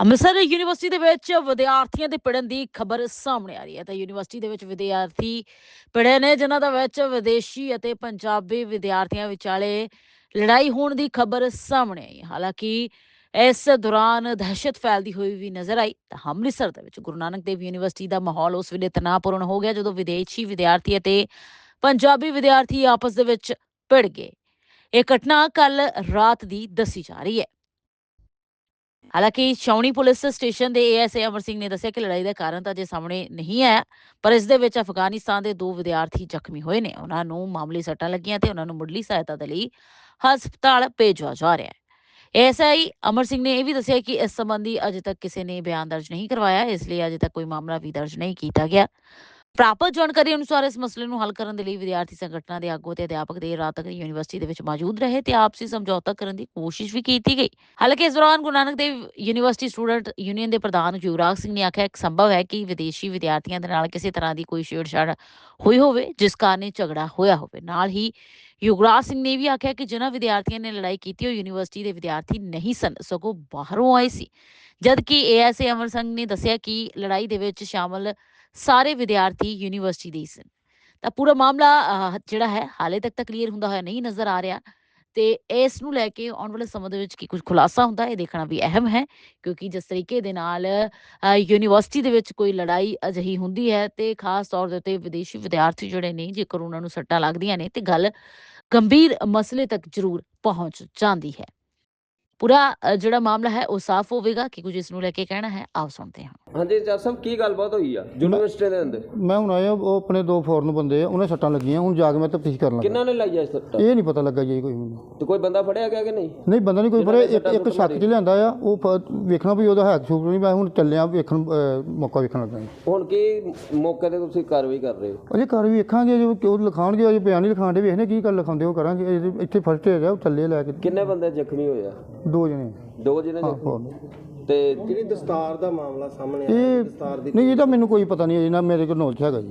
Amritsar university ਦੇ ਵਿੱਚ ਵਿਦਿਆਰਥੀਆਂ ਦੇ ਪੜਨ ਦੀ ਖਬਰ ਸਾਹਮਣੇ ਆ ਰਹੀ ਹੈ। ਤਾਂ ਯੂਨੀਵਰਸਿਟੀ ਦੇ ਵਿੱਚ ਵਿਦਿਆਰਥੀ ਪੜ੍ਹੇ ਨੇ, ਜਿਨ੍ਹਾਂ ਦਾ ਵਿੱਚ ਵਿਦੇਸ਼ੀ ਅਤੇ ਪੰਜਾਬੀ ਵਿਦਿਆਰਥੀਆਂ ਵਿਚਾਲੇ ਲੜਾਈ ਹੋਣ ਦੀ ਖਬਰ ਸਾਹਮਣੇ ਆਈ। ਹਾਲਾਂਕਿ ਇਸ ਦੌਰਾਨ ਦਹਿਸ਼ਤ ਫੈਲਦੀ ਹੋਈ ਵੀ ਨਜ਼ਰ ਆਈ। ਤਾਂ ਅੰਮ੍ਰਿਤਸਰ ਦੇ ਵਿੱਚ ਗੁਰੂ ਨਾਨਕ ਦੇਵ ਯੂਨੀਵਰਸਿਟੀ ਦਾ ਮਾਹੌਲ ਉਸ ਵੇਲੇ ਤਣਾਅਪੂਰਨ ਹੋ ਗਿਆ, ਜਦੋਂ ਵਿਦੇਸ਼ੀ ਵਿਦਿਆਰਥੀ ਅਤੇ ਪੰਜਾਬੀ ਵਿਦਿਆਰਥੀ ਆਪਸ ਦੇ ਵਿੱਚ ਭਿੜ ਗਏ। ਇਹ ਘਟਨਾ ਕੱਲ ਰਾਤ ਦੀ ਦੱਸੀ ਜਾ ਰਹੀ ਹੈ। ਹਾਲਾਂਕਿ ਛਾਉਣੀ ਪੁਲਿਸ ਸਟੇਸ਼ਨ ਦੇ ਏਐਸਏ ਅਮਰ ਸਿੰਘ ਨੇ ਦੱਸਿਆ ਕਿ ਲੜਾਈ ਦਾ ਕਾਰਨ ਤਾਂ ਜੇ ਸਾਹਮਣੇ ਨਹੀਂ ਆਇਆ, ਪਰ ਇਸ ਦੇ ਵਿੱਚ ਅਫਗਾਨਿਸਤਾਨ ਦੇ ਦੋ ਵਿਦਿਆਰਥੀ ਜ਼ਖਮੀ ਹੋਏ ਨੇ। ਉਹਨਾਂ ਨੂੰ ਮਾਮੂਲੀ ਸੱਟਾਂ ਲੱਗੀਆਂ ਤੇ ਉਹਨਾਂ ਨੂੰ ਮੁੱਢਲੀ ਸਹਾਇਤਾ ਦੇ ਲਈ ਹਸਪਤਾਲ ਭੇਜਿਆ ਜਾ ਰਿਹਾ ਹੈ। ਏਐਸਆਈ ਅਮਰ ਸਿੰਘ ਨੇ ਇਹ ਵੀ ਦੱਸਿਆ ਕਿ ਇਸ ਸੰਬੰਧੀ ਅਜੇ ਤੱਕ ਕਿਸੇ ਨੇ ਬਿਆਨ ਦਰਜ ਨਹੀਂ ਕਰਵਾਇਆ, ਇਸ ਲਈ ਅਜੇ ਤੱਕ ਕੋਈ ਮਾਮਲਾ ਵੀ ਦਰਜ ਨਹੀਂ ਕੀਤਾ ਗਿਆ। ਪ੍ਰਾਪਤ ਜਾਣਕਾਰੀ ਅਨੁਸਾਰ ਇਸ ਮਸਲੇ ਨੂੰ ਹੱਲ ਕਰਨ ਦੇ ਲਈ ਵਿਦਿਆਰਥੀ ਸੰਗਠਨਾਂ ਦੇ ਆਗੂ ਤੇ ਅਧਿਆਪਕ ਦੇ ਰਾਤ ਤੱਕ ਯੂਨੀਵਰਸਿਟੀ ਦੇ ਵਿੱਚ ਮੌਜੂਦ ਰਹੇ ਤੇ ਆਪਸੀ ਸਮਝੌਤਾ ਕਰਨ ਦੀ ਕੋਸ਼ਿਸ਼ ਵੀ ਕੀਤੀ ਗਈ। ਹਾਲਾਂਕਿ ਇਸ ਦੌਰਾਨ Guru Nanak Dev university student union ਦੇ ਪ੍ਰਧਾਨ ਯੁਵਰਾਜ ਸਿੰਘ ਨੇ ਆਖਿਆ ਕਿ ਸੰਭਵ ਹੈ ਕਿ ਵਿਦੇਸ਼ੀ ਵਿਦਿਆਰਥੀਆਂ ਦੇ ਨਾਲ ਕਿਸੇ ਤਰ੍ਹਾਂ ਦੀ ਕੋਈ ਛੇੜਛਾੜ ਹੋਈ ਹੋਵੇ, ਜਿਸ ਕਾਰਨ ਇਹ ਝਗੜਾ ਹੋਇਆ ਹੋਵੇ। ਨਾਲ ਹੀ ਯੁਵਰਾਜ ਸਿੰਘ ਨੇ ਵੀ ਆਖਿਆ ਕਿ ਜਿਨ੍ਹਾਂ ਵਿਦਿਆਰਥੀਆਂ ਨੇ ਲੜਾਈ ਕੀਤੀ, ਉਹ ਯੂਨੀਵਰਸਿਟੀ ਦੇ ਵਿਦਿਆਰਥੀ ਨਹੀਂ ਸਨ, ਸਗੋਂ ਬਾਹਰੋਂ ਆਏ ਸੀ। ਜਦ ਕਿ ਏਐਸਏ ਅਮਰ ਸਿੰਘ ਨੇ ਦੱਸਿਆ ਕਿ ਲੜਾਈ ਦੇ ਵਿੱਚ ਸ਼ਾਮਲ ਸਾਰੇ ਵਿਦਿਆਰਥੀ ਯੂਨੀਵਰਸਿਟੀ ਦੇ ਹੀ ਸਨ। ਤਾਂ ਪੂਰਾ ਮਾਮਲਾ ਜਿਹੜਾ ਹੈ, ਹਾਲੇ ਤੱਕ ਤਾਂ ਕਲੀਅਰ ਹੁੰਦਾ ਹੋਇਆ ਨਹੀਂ ਨਜ਼ਰ ਆ ਰਿਹਾ ਤੇ ਇਸ ਨੂੰ ਲੈ ਕੇ ਆਉਣ ਵਾਲੇ ਸਮੇਂ ਦੇ ਵਿੱਚ ਕੀ ਕੁਝ ਖੁਲਾਸਾ ਹੁੰਦਾ ਇਹ ਦੇਖਣਾ ਵੀ ਅਹਿਮ ਹੈ ਕਿਉਂਕਿ ਜਿਸ ਤਰੀਕੇ ਦੇ ਨਾਲ ਯੂਨੀਵਰਸਿਟੀ ਦੇ ਵਿੱਚ ਕੋਈ ਲੜਾਈ ਅਜਿਹੀ ਹੁੰਦੀ ਹੈ ਤੇ ਖਾਸ ਤੌਰ ਦੇ ਉੱਤੇ ਵਿਦੇਸ਼ੀ ਵਿਦਿਆਰਥੀ ਜਿਹੜੇ ਨੇ, ਜੇਕਰ ਉਹਨਾਂ ਨੂੰ ਸੱਟਾਂ ਲੱਗਦੀਆਂ ਨੇ ਤੇ ਗੱਲ ਗੰਭੀਰ ਮਸਲੇ ਤੱਕ ਜ਼ਰੂਰ ਪਹੁੰਚ ਜਾਂਦੀ ਹੈ। ਪੂਰਾ ਜਿਹੜਾ ਮਾਮਲਾ ਹੈ ਉਹ ਸਾਫ਼ ਹੋਵੇਗਾ, ਕਿ ਕੁਝ ਇਸ ਨੂੰ ਲੈ ਕੇ ਕਹਿਣਾ ਹੈ ਆਓ ਸੁਣਦੇ ਹਾਂ। ਹਾਂਜੀ ਜੱਜ ਸਾਹਿਬ ਕੀ ਗੱਲਬਾਤ ਹੋਈ ਆ? ਯੂਨੀਵਰਸਿਟੀ ਦੇ ਅੰਦਰ? ਮੈਂ ਹੁਣ ਆਇਆ ਉਹ ਆਪਣੇ ਦੋ ਫੋਰਨ ਬੰਦੇ ਆ ਉਹਨੇ ਸੱਟਾਂ ਲੱਗੀਆਂ ਹੁਣ ਜਾ ਕੇ ਮੈਂ ਤਫਤੀਸ਼ ਕਰਨ ਲੱਗਾ। ਕਿੰਨਾਂ ਨੇ ਲਾਈ ਆ ਸੱਟ? ਇਹ ਨਹੀਂ ਪਤਾ ਲੱਗਾ ਜੀ ਕੋਈ ਮੈਨੂੰ। ਤੇ ਕੋਈ ਬੰਦਾ ਫੜਿਆ ਗਿਆ ਕਿ ਨਹੀਂ? ਨਹੀਂ ਬੰਦਾ ਨਹੀਂ ਕੋਈ ਨੇ ਇੱਕ ਇੱਕ ਸ਼ੱਕ ਚ ਲਿਆਂਦਾ ਆ ਉਹ ਵੇਖਣਾ ਵੀ ਉਹਦਾ ਹੈ ਸ਼ੂਟ ਨਹੀਂ ਮੈਂ ਹੁਣ ਚੱਲਿਆ ਵੇਖਣ ਮੌਕਾ ਵੇਖਣ ਲੱਗਾ। ਹੁਣ ਕੀ ਮੌਕੇ ਤੇ ਤੁਸੀਂ ਕਾਰਵਾਈ ਕਰ ਰਹੇ ਹੋ? ਅਜੇ ਘਰ ਵੀ ਵੇਖਾਂਗੇ ਜੋ ਕਿਉਂ ਲਿਖਾਉਣਗੇ ਅਜੇ ਬਿਆਨ ਨਹੀਂ ਲਿਖਾਉਂਦੇ ਵੇਖਨੇ ਕੀ ਗੱਲ ਲਿਖਾਉਂਦੇ ਉਹ ਕਰਾਂਗੇ ਇੱਥੇ ਫਸਟ ਆ ਉਹ ਥੱਲੇ ਲੈ ਕੇ। ਕਿੰਨੇ ਬੰਦੇ ਜ਼ਖਮੀ ਹੋਏ ਆ? ਦੋ ਜਣੇ। ਦੋ ਹਾਂ, ਜ਼ਖਮੀ। ਤੇ ਜਿਹੜੀ ਦਸਤਾਰ ਦਾ ਮਾਮਲਾ ਸਾਹਮਣੇ ਇਹ ਨਹੀਂ ਇਹਦਾ ਮੈਨੂੰ ਕੋਈ ਪਤਾ ਨਹੀਂ ਇਹਨਾਂ ਮੇਰੇ ਕੋਲ ਨੌਲੇਜ ਹੈਗਾ ਜੀ।